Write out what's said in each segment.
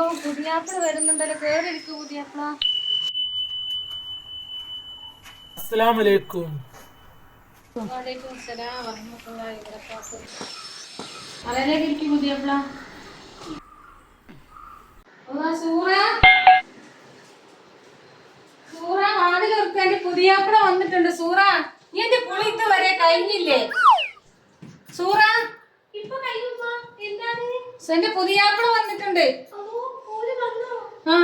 അല്ലോ പുതിയാപ്പിള വരുന്നുണ്ടല്ലോ. പേരെടുക്കൂ പുതിയാപ്പിള. അസ്സലാമലൈക്കും. വാലേക്കും സലാം വറഹ്മത്തുള്ളാഹി വബറകാതുഹു. അലയിലേക്ക് ഇരിക്കു പുതിയാപ്പിള. ഓ പുതിയാപ്പിള വന്നിട്ടുണ്ട് സൂറ. നീ എന്റെ കുളി ഇതുവരെ കഴിഞ്ഞില്ലേ? സൂറ. ഇപ്പൊ കഴിയുമ്പോ എന്താണ്? എന്റെ പുതിയാപ്പിള വന്നിട്ടുണ്ട്. ആ.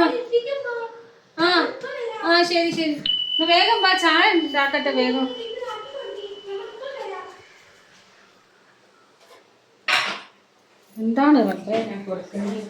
ആ. ശരി ശരി. വേഗം വാ ചായ ഉണ്ടാക്കട്ടെ വേഗം. എന്താണ് വേണ്ടത് ഞാൻ കൊടുക്കുന്നത്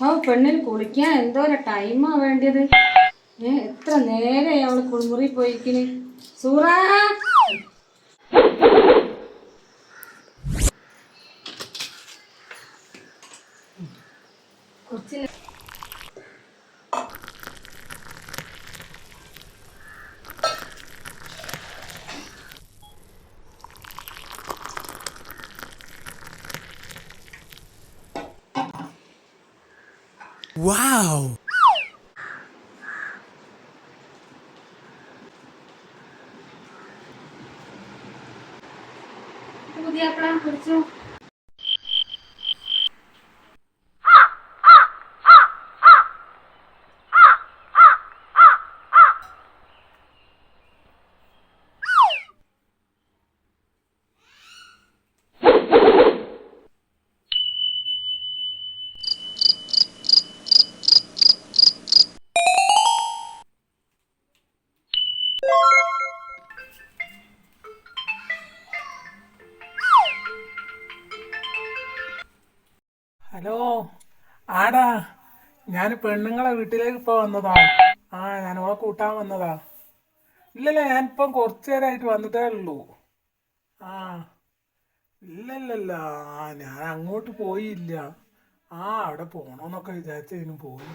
ആ പെണ്ണിന് കുളിക്കാൻ എന്തോരം ടൈമാ വേണ്ടിയത്. ഏ എത്ര നേരെ അവൾ കുളിമുറി പോയിക്കിന് സൂറാ! കൊച്ചിന് വാവ് പുതിയ അപ്പളാ കുളിച്ചു ഹലോ ആടാ ഞാൻ പെണ്ണുങ്ങളെ വീട്ടിലേക്ക് ഇപ്പൊ വന്നതാ ആ ഞാൻ ഓളെ കൂട്ടാൻ വന്നതാ ഇല്ലല്ല ഞാനിപ്പം കുറച്ച് നേരമായിട്ട് വന്നിട്ടേ ഉള്ളൂ ആ ഇല്ലല്ലല്ല ആ ഞാൻ അങ്ങോട്ട് പോയില്ല ആ അവിടെ പോകണമെന്നൊക്കെ വിചാരിച്ചതിനും പോയി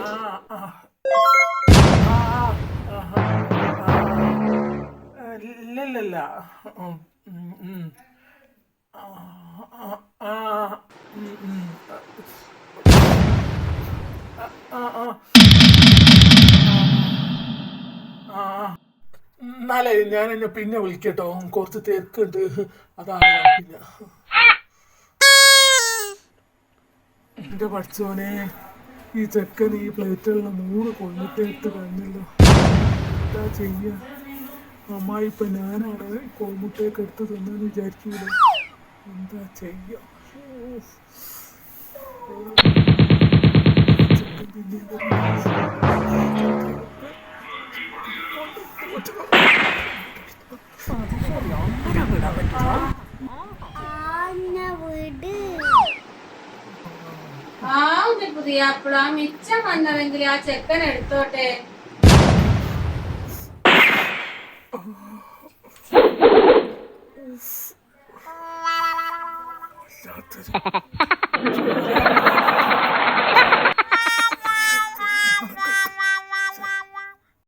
ആ ആ ഇല്ലല്ലല്ല ആ, എന്നാലേ ഞാൻ എന്നെ പിന്നെ വിളിക്കട്ടോ. കുറച്ച് തിരക്കുണ്ട്. അതാണ് പിന്നെ. എന്റെ പഠിച്ചോനെ ഈ ചെക്കൻ ഈ പ്ലേറ്റുള്ള മൂന്ന് കൊണ്ടിട്ട് എടുത്ത് കഴിഞ്ഞല്ലോ എന്താ ചെയ്യ? അമ്മായി ഇപ്പൊ ഞാനാണ് ഈ കോമുട്ടയൊക്കെ എടുത്ത് തിന്നെന്ന് വിചാരിക്കൂല? എന്താ ചെയ്യ? ഊഫ്. ചെക്കൻ പിന്നെയും വരുന്നു. ആ ഒരു പുതിയ അപ്പള മിച്ചം വന്നതെങ്കിൽ ആ ചെക്കൻ എടുത്തോട്ടെ രാത്രി